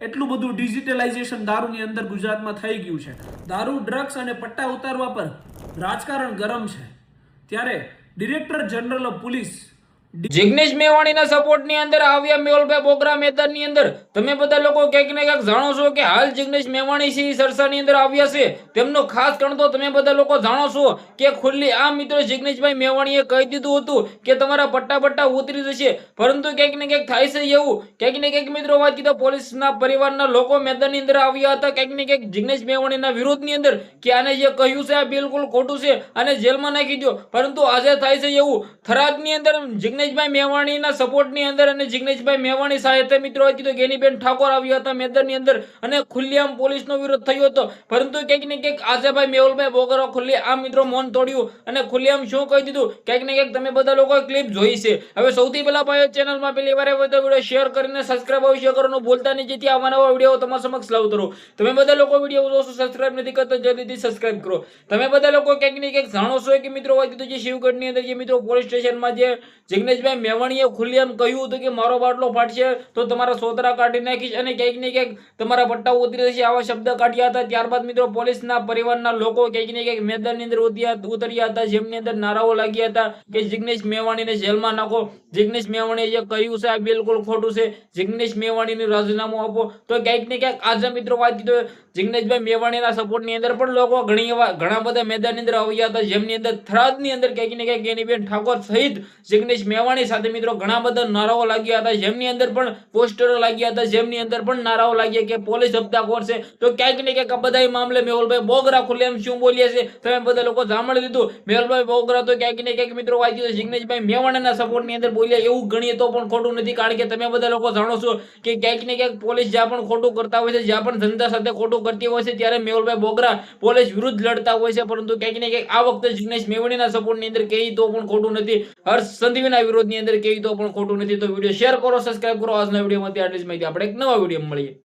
એટલું બધું ડિજિટલાઇઝેશન દારૂની અંદર ગુજરાતમાં થઈ ગયું છે. દારૂ ડ્રગ્સ અને પટ્ટા ઉતારવા પર રાજકારણ ગરમ છે. ત્યારે director general of police Jignesh મેવાણીના સપોર્ટની અંદર આવ્યા મેહુલભાઈ બોગરા મેદાનની અંદર. તમે બધા લોકો ક્યાંક ને ક્યાંક જાણો છો કે હાલ જિગ્નેશ મેવાણી છે સરસાની અંદર આવ્યા છે. તેમનો ખાસ ગણતો તમે બધા લોકો જાણો છો કે ખુલ્લી આ મિત્રો જિગ્નેશભાઈ મેવાણીએ કહી દીધું હતું કે તમારા પટ્ટા પટ્ટા ઉતરી જશે. પરંતુ ક્યાંક ને ક્યાંક થાય છે એવું. ક્યાંક ને ક્યાંક મિત્રો વાત કીધો પોલીસના પરિવારના લોકો મેદાનની અંદર આવ્યા હતા. ક્યાંક ને ક્યાંક જિગ્નેશ મેવાણીના વિરોધની અંદર કે આને જે કહ્યું છે આ બિલકુલ ખોટું છે અને જેલમાં નાખી દો પરંતુ આજે થાય છે એવું. થરાદની અંદર જિગ્નેશભાઈ મેવાણીના સપોર્ટની અંદર અને જિગ્નેશભાઈ મેવાણી સાથે મિત્રો કીધું, ગેનીબેન ઠાકોર આવ્યા હતા મેદાનની અંદર અને ખુલ્લેઆમ પોલીસનો વિરોધ થયો હતો. પરંતુ ક્યાંક ને ક્યાંક આશાભાઈ મેહુલભાઈ બોગરો ખુલ્લી આ મિત્રો મૌન તોડ્યું અને ખુલ્લેઆમ શું કહી દીધું? ક્યાંક ને ક્યાંક તમે બધા લોકો ક્લિપ જોઈ છે. હવે સૌથી પહેલા ભાઈ ચેનલમાં પહેલી વાર હોય વીડિયો શેર કરીને સબસ્ક્રાઈબ અવશ્ય કરવાનું ભૂલતા નહીં, જેથી આવા નવા વીડિયો તમારા સમક્ષ લાવતો રહો. તમે બધા લોકો વીડિયો જોશો સબસ્ક્રાઇબ નથી કરતા, જલ્દીથી સબસ્ક્રાઈબ કરો. તમે બધા લોકો ક્યાંક ને ક્યાંક જાણો છો કે મિત્રો વાત કીધું, જે શિવગઢની અંદર જે મિત્રો પોલીસ સ્ટેશનમાં જે જિગ્નેશભાઈ મેવાણીએ એમ કહ્યું હતું કે મારો બાટલો ફાટશે તો તમારા સોતરા કાઢી નાખીશ અને ક્યાંક ને ક્યાંક તમારા પટ્ટા ઉતરી જશે આવા શબ્દ કાઢ્યા હતા. ત્યારબાદ મિત્રો પોલીસના પરિવારના લોકો ક્યાંક ને ક્યાંક મેદાનની અંદર ઉતર્યા હતા, જેમની અંદર નારાઓ લાગ્યા હતા કે જિગ્નેશ મેવાણીને જેલમાં નાખો. જિગ્નેશ મેવાણીએ જે કહ્યું છે આ બિલકુલ ખોટું છે. જિગ્નેશ મેવાણીને રાજીનામું આપો. તો ક્યાંક ને ક્યાંક આજે મિત્રો વાત કીધું, જિગ્નેશભાઈ મેવાણીના સપોર્ટની અંદર પણ લોકો ઘણી એવા ઘણા બધા મેદાનની અંદર આવ્યા હતા, જેમની અંદર થરાદની અંદર ક્યાંક ને ક્યાંક ગેનીબેન ઠાકોર સહિત જિગ્નેશ મેવાણી સાથે મિત્રો ઘણા બધા નારાઓ લાગ્યા હતા. જેમની અંદર પણ પોસ્ટરો લાગ્યા હતા. જેમની અંદર પણ નારાઓ લાગ્યા કે પોલીસ હપ્તાખોર છે તો ક્યાંક ને ક્યાંક બધા મામલે મેહુલભાઈ બોગરા ખુલ્લેઆમ શું બોલ્યા છે? તમે બધા લોકો સાંભળી લીધું. મેહુલભાઈ બોગરા તો ક્યાંક ને ક્યાંક મિત્રો વાંચી તો જિગ્નેશભાઈ મેવાણીના સપોર્ટની અંદર બોલ્યા એવું ગણીએ તો પણ ખોટું નથી. કારણ કે તમે બધા લોકો જાણો છો કે ક્યાંક ને ક્યાંક પોલીસ જ્યાં પણ ખોટું કરતા હોય છે, જ્યાં પણ ધંધા સાથે ખોટું કરતી હોય છે, ત્યારે મેહુલભાઈ બોગરા પોલીસ વિરુદ્ધ લડતા હોય છે. પરંતુ ક્યાંક ને ક્યાંક આ વખતે જિગ્નેશ મેવાણીના સપોર્ટની અંદર કહી તો પણ ખોટું નથી. હર્ષ સંધવીના વિરોધની અંદર કહી તો પણ ખોટું નથી તો વીડિયો શેર કરો સબસ્ક્રાઈબ કરો. આજના વિડીયોમાંથી આટલી જ માહિતી. આપણે એક નવા વીડિયો મળીએ.